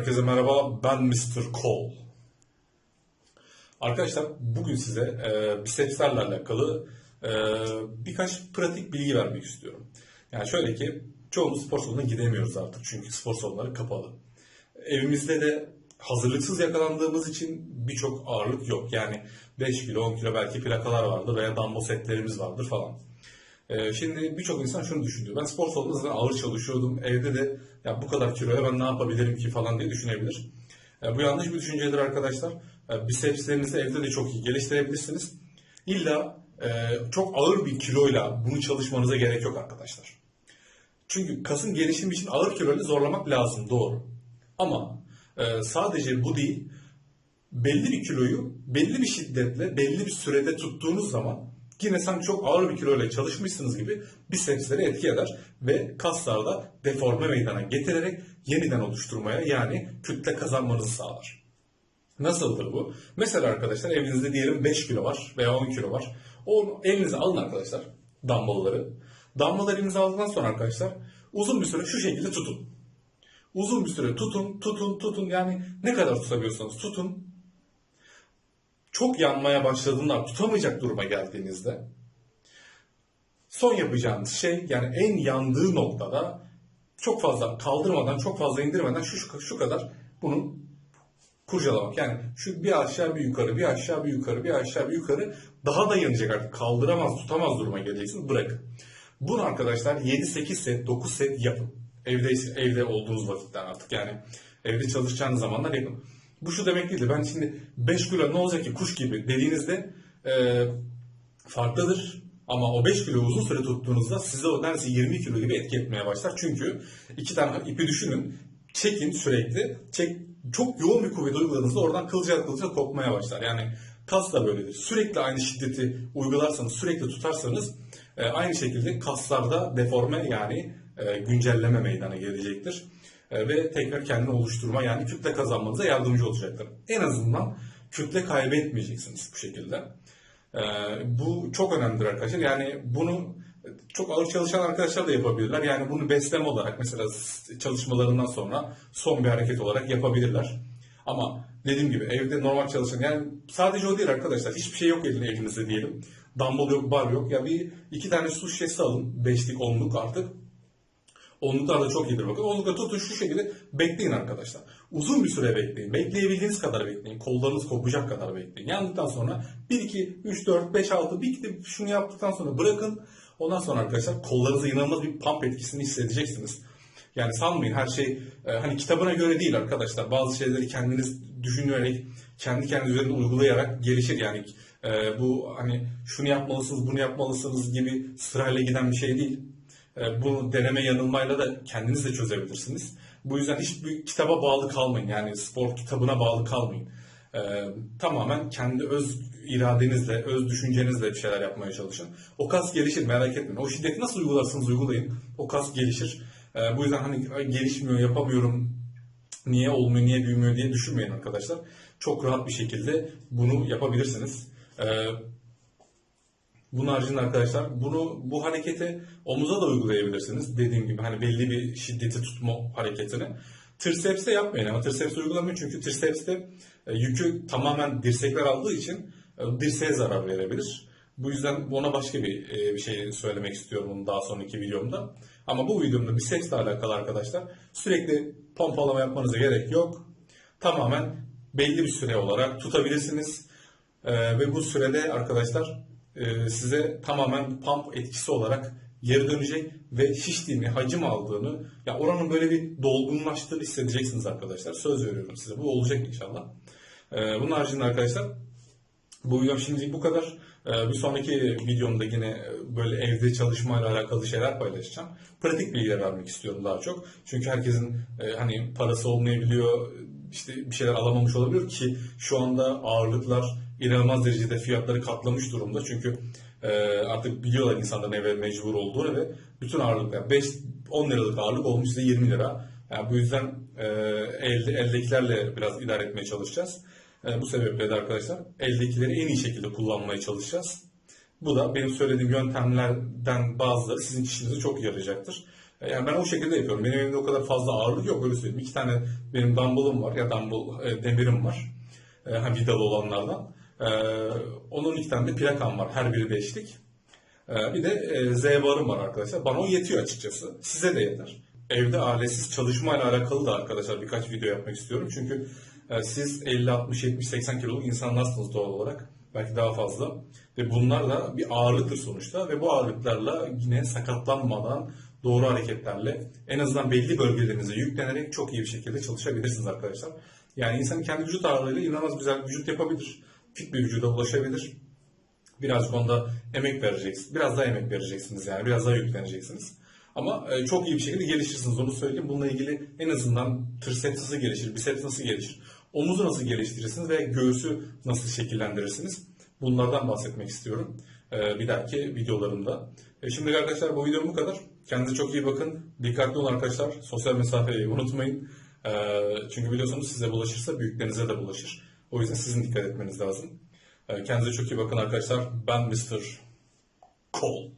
Herkese merhaba, ben Mr. Cole. Arkadaşlar bugün size e, bisepslerle alakalı e, birkaç pratik bilgi vermek istiyorum. Yani şöyle ki çoğumuz spor salonuna gidemiyoruz artık çünkü spor salonları kapalı. Evimizde de hazırlıksız yakalandığımız için birçok ağırlık yok. Yani 5 kilo, 10 kilo belki plakalar vardır veya dumbbell setlerimiz vardır falan. Ee, şimdi birçok insan şunu düşünüyor. Ben spor salonunda zaten ağır çalışıyordum. Evde de ya bu kadar kiloya ben ne yapabilirim ki falan diye düşünebilir. Ee, bu yanlış bir düşüncedir arkadaşlar. Ee, bisepslerinizi evde de çok iyi geliştirebilirsiniz. İlla e, çok ağır bir kiloyla bunu çalışmanıza gerek yok arkadaşlar. Çünkü kasın gelişimi için ağır kiloyla zorlamak lazım doğru. Ama e, sadece bu değil belli bir kiloyu belli bir şiddetle belli bir sürede tuttuğunuz zaman yine sanki çok ağır bir kiloyla çalışmışsınız gibi bisepsleri etki eder ve kaslarda deforme meydana getirerek yeniden oluşturmaya yani kütle kazanmanızı sağlar. Nasıldır bu? Mesela arkadaşlar evinizde diyelim 5 kilo var veya 10 kilo var. O elinize alın arkadaşlar dumbbellları. Dumbbellları elinize aldıktan sonra arkadaşlar uzun bir süre şu şekilde tutun. Uzun bir süre tutun, tutun, tutun. Yani ne kadar tutabiliyorsanız tutun çok yanmaya başladığında tutamayacak duruma geldiğinizde son yapacağınız şey yani en yandığı noktada çok fazla kaldırmadan çok fazla indirmeden şu, şu, kadar bunu kurcalamak. Yani şu bir aşağı bir yukarı bir aşağı bir yukarı bir aşağı bir yukarı daha da yanacak artık kaldıramaz tutamaz duruma geleceksiniz bırakın. Bunu arkadaşlar 7-8 set 9 set yapın. Evde, evde olduğunuz vakitten artık yani evde çalışacağınız zamanlar yapın. Bu şu demek değildir. Ben şimdi 5 kilo ne olacak ki kuş gibi dediğinizde e, farklıdır. Ama o 5 kilo uzun süre tuttuğunuzda size o neredeyse 20 kilo gibi etki etmeye başlar. Çünkü iki tane ipi düşünün. Çekin sürekli. Çek, çok yoğun bir kuvvet uyguladığınızda oradan kılcal kılcal kopmaya başlar. Yani kas da böyledir. Sürekli aynı şiddeti uygularsanız, sürekli tutarsanız e, aynı şekilde kaslarda deforme yani e, güncelleme meydana gelecektir. E, ve tekrar kendini oluşturma yani kütle kazanmanıza yardımcı olacaktır. En azından kütle kaybetmeyeceksiniz bu şekilde. E, bu çok önemlidir arkadaşlar. Yani bunu çok ağır çalışan arkadaşlar da yapabilirler. Yani bunu besleme olarak mesela çalışmalarından sonra son bir hareket olarak yapabilirler. Ama dediğim gibi evde normal çalışan yani sadece o değil arkadaşlar. Hiçbir şey yok elinde elinizde diyelim. Dumbbell yok, bar yok. Ya bir iki tane su şişesi alın. Beşlik, onluk artık. Onluklar da çok iyidir bakın. Onlukla tutun şu şekilde bekleyin arkadaşlar. Uzun bir süre bekleyin. Bekleyebildiğiniz kadar bekleyin. Kollarınız kopacak kadar bekleyin. Yandıktan sonra 1, 2, 3, 4, 5, 6 bir gidip şunu yaptıktan sonra bırakın. Ondan sonra arkadaşlar kollarınızı inanılmaz bir pump etkisini hissedeceksiniz. Yani sanmayın her şey e, hani kitabına göre değil arkadaşlar. Bazı şeyleri kendiniz düşünerek, kendi kendiniz üzerinde uygulayarak gelişir. Yani e, bu hani şunu yapmalısınız, bunu yapmalısınız gibi sırayla giden bir şey değil. E, bunu deneme yanılmayla da kendiniz de çözebilirsiniz. Bu yüzden hiçbir kitaba bağlı kalmayın. Yani spor kitabına bağlı kalmayın. E, tamamen kendi öz iradenizle, öz düşüncenizle bir şeyler yapmaya çalışın. O kas gelişir merak etmeyin. O şiddeti nasıl uygularsanız uygulayın. O kas gelişir. E, bu yüzden hani gelişmiyor, yapamıyorum, niye olmuyor, niye büyümüyor diye düşünmeyin arkadaşlar. Çok rahat bir şekilde bunu yapabilirsiniz. E, bunun haricinde arkadaşlar bunu bu hareketi omuza da uygulayabilirsiniz. Dediğim gibi hani belli bir şiddeti tutma hareketini. Triceps'te yapmayın ama triceps'te uygulamayın çünkü triceps'te e, yükü tamamen dirsekler aldığı için e, dirseğe zarar verebilir. Bu yüzden ona başka bir e, bir şey söylemek istiyorum daha sonraki videomda. Ama bu videomda bicepsle alakalı arkadaşlar sürekli pompalama yapmanıza gerek yok. Tamamen belli bir süre olarak tutabilirsiniz. Ve bu sürede arkadaşlar size tamamen pump etkisi olarak geri dönecek ve şiştiğini, hacim aldığını, ya oranın böyle bir dolgunlaştığını hissedeceksiniz arkadaşlar. Söz veriyorum size. Bu olacak inşallah. E, bunun haricinde arkadaşlar bu videom şimdi bu kadar. E, bir sonraki videomda yine böyle evde çalışmayla alakalı şeyler paylaşacağım. Pratik bilgiler vermek istiyorum daha çok. Çünkü herkesin hani parası olmayabiliyor, işte bir şeyler alamamış olabilir ki şu anda ağırlıklar inanılmaz derecede fiyatları katlamış durumda. Çünkü e, artık biliyorlar insanların eve mecbur olduğunu ve bütün ağırlıklar 5 10 liralık ağırlık olmuş size 20 lira. Yani bu yüzden e, elde eldekilerle biraz idare etmeye çalışacağız. E, bu sebeple de arkadaşlar eldekileri en iyi şekilde kullanmaya çalışacağız. Bu da benim söylediğim yöntemlerden bazıları sizin işinize çok yarayacaktır. E, Yani ben o şekilde yapıyorum. Benim evimde o kadar fazla ağırlık yok öyle söyleyeyim. İki tane benim dumbbellım var ya dumbbell e, demirim var. E, ha, vidalı olanlardan. E, onun iki tane de plakam var. Her biri beşlik. E, bir de e, Z barım var arkadaşlar. Bana o yetiyor açıkçası. Size de yeter. Evde aletsiz çalışmayla alakalı da arkadaşlar birkaç video yapmak istiyorum. Çünkü e, siz 50, 60, 70, 80 kiloluk insanlarsınız doğal olarak. Belki daha fazla. Ve bunlar da bir ağırlıktır sonuçta. Ve bu ağırlıklarla yine sakatlanmadan doğru hareketlerle en azından belli bölgelerinize yüklenerek çok iyi bir şekilde çalışabilirsiniz arkadaşlar. Yani insanın kendi vücut ağırlığıyla inanılmaz güzel vücut yapabilir. Fit bir vücuda ulaşabilir. Birazcık onda emek vereceksiniz. Biraz daha emek vereceksiniz yani. Biraz daha yükleneceksiniz. Ama e, çok iyi bir şekilde gelişirsiniz. Onu söyleyeyim. Bununla ilgili en azından triceps nasıl gelişir, biceps nasıl gelişir, omuzu nasıl geliştirirsiniz ve göğsü nasıl şekillendirirsiniz? Bunlardan bahsetmek istiyorum. e, bir dahaki videolarımda. E, şimdi arkadaşlar bu videom bu kadar. Kendinize çok iyi bakın. Dikkatli olun arkadaşlar. Sosyal mesafeyi unutmayın. Çünkü biliyorsunuz size bulaşırsa büyüklerinize de bulaşır. O yüzden sizin dikkat etmeniz lazım. E, kendinize çok iyi bakın arkadaşlar. Ben Mr. Cole.